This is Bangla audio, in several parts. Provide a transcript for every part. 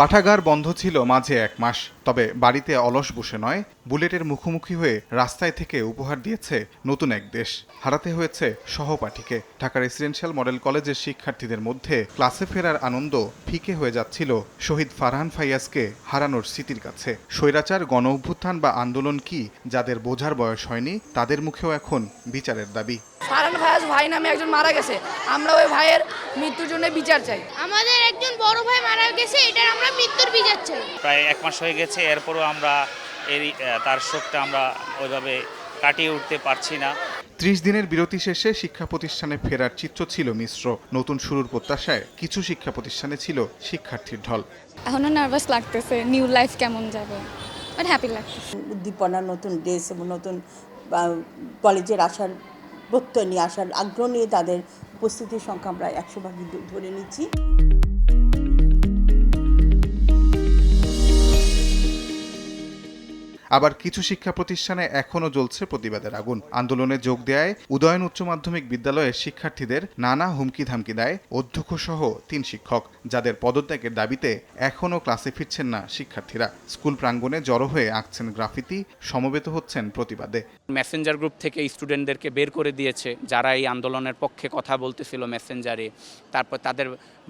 পাঠাগার বন্ধ ছিল মাঝে এক মাস তবে বাড়িতে অলস বসে নয়। বুলেটের মুখোমুখি হয়ে রাস্তায় থেকে উপহার দিয়েছে নতুন এক দেশ। হারাতে হয়েছে সহপাঠীকে। ঢাকা রেসিডেন্সিয়াল মডেল কলেজের শিক্ষার্থীদের মধ্যে ক্লাসে ফেরার আনন্দ ফিকে হয়ে যাচ্ছিল শহীদ ফারহান ফাইয়াজকে হারানোর স্মৃতির কাছে। স্বৈরাচার গণ অভ্যুত্থান বা আন্দোলন কি যাদের বোঝার বয়স হয়নি তাদের মুখেও এখন বিচারের দাবি। ফারহান ফায়াজ ভাই নামে একজন মারা গেছে। আমরা ওই ভাইয়ের মৃত্যুর জন্য বিচার চাই। আমাদের একজন বড় ভাই মারা গেছে এটার আমরা মৃত্যুর বিচার চাই। প্রায় এক মাস হয়ে গেছে এরপরও আমরা এর তার শোকটা আমরা ওইভাবে কাটিয়ে উঠতে পারছি না। ত্রিশ দিনের বিরতি শেষে শিক্ষা প্রতিষ্ঠানে ফেরার চিত্র ছিল মিশ্র। নতুন শুরুর প্রত্যাশায় কিছু শিক্ষা প্রতিষ্ঠানে ছিল শিক্ষার্থীর ঢল। এখনও নার্ভাস লাগতেছে নিউ লাইফ কেমন যাবে? বাট হ্যাপি লাগতেছে। উদ্দীপনা নতুন ড্রেস এবং নতুন কলেজের আসার প্রত্যয় নিয়ে আসার আগ্রহ নিয়ে তাদের উপস্থিতির সংখ্যা আমরা একশো ভাগই ধরে নিচ্ছি। আবার কিছু শিক্ষা প্রতিষ্ঠানে এখনও জ্বলছে প্রতিবাদের আগুন। আন্দোলনে যোগ দেয় উদয়ন উচ্চ মাধ্যমিক বিদ্যালয়ের শিক্ষার্থীদের নানা হুমকি ধামকি দেয় অধ্যক্ষ সহ তিন শিক্ষক যাদের পদত্যাগের দাবিতে এখনও ক্লাসে ফিরছেন না শিক্ষার্থীরা। স্কুল প্রাঙ্গণে জড়ো হয়ে আঁকছেন গ্রাফিতি সমবেত হচ্ছেন প্রতিবাদে। মেসেঞ্জার গ্রুপ থেকে স্টুডেন্টদেরকে বের করে দিয়েছে যারা এই আন্দোলনের পক্ষে কথা বলতেছিল মেসেঞ্জারে তারপর তাদের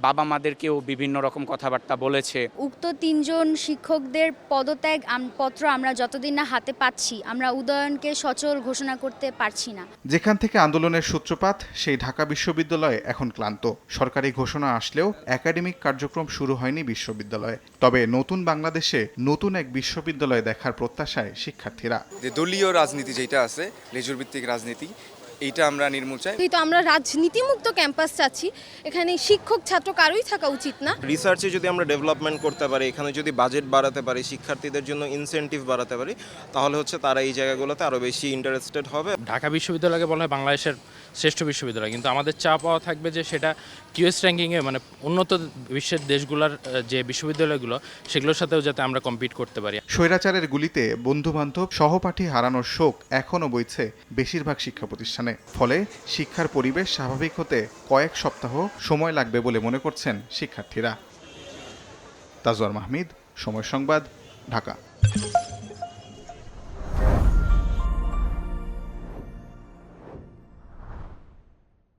বাবা মাদেরকেও বিভিন্ন রকম কথাবার্তা বলেছে। উক্ত তিনজন শিক্ষকদের পদত্যাগ পত্র আমরা যতদিন না হাতে পাচ্ছি আমরা উদয়নকে সচল ঘোষণা করতে পারছি না। যেখান থেকে আন্দোলনের সূত্রপাত সেই ঢাকা বিশ্ববিদ্যালয়ে এখন ক্লান্ত। সরকারি ঘোষণা আসলেও একাডেমিক কার্যক্রম শুরু হয়নি বিশ্ববিদ্যালয়ে। তবে নতুন বাংলাদেশে নতুন এক বিশ্ববিদ্যালয় দেখার প্রত্যাশায় শিক্ষার্থীরা। যে দলীয় রাজনীতি যেটা আছে লেজুর ভিত্তিক রাজনীতি এইটা আমরা নির্মূল চাই তো আমরা রাজনীতিমুক্ত ক্যাম্পাস চাচ্ছি। এখানে শিক্ষক ছাত্র কারোই থাকা উচিত না। রিসার্চে যদি আমরা ডেভেলপমেন্ট করতে পারি এখানে যদি বাজেট বাড়াতে পারি শিক্ষার্থীদের জন্য ইনসেনটিভ বাড়াতে পারি তাহলে হচ্ছে তারা এই জায়গাগুলোতে আরও বেশি ইন্টারেস্টেড হবে। ঢাকা বিশ্ববিদ্যালয়কে বলা হয় বাংলাদেশের শ্রেষ্ঠ বিশ্ববিদ্যালয় কিন্তু আমাদের চা পাওয়া থাকবে যে সেটা কিউএস র্যাঙ্কিংয়ে মানে উন্নত বিশ্বের দেশগুলোর যে বিশ্ববিদ্যালয়গুলো সেগুলোর সাথেও যাতে আমরা কম্পিট করতে পারি। স্বৈরাচারের গুলিতে বন্ধুবান্ধব সহপাঠী হারানোর শোক এখনও বইছে বেশিরভাগ শিক্ষা প্রতিষ্ঠানে। ফলে শিক্ষার পরিবেশ স্বাভাবিক হতে কয়েক সপ্তাহ সময় লাগবে বলে মনে করছেন শিক্ষার্থীরা। তাজওয়ার মাহমিদ, সময় সংবাদ, ঢাকা।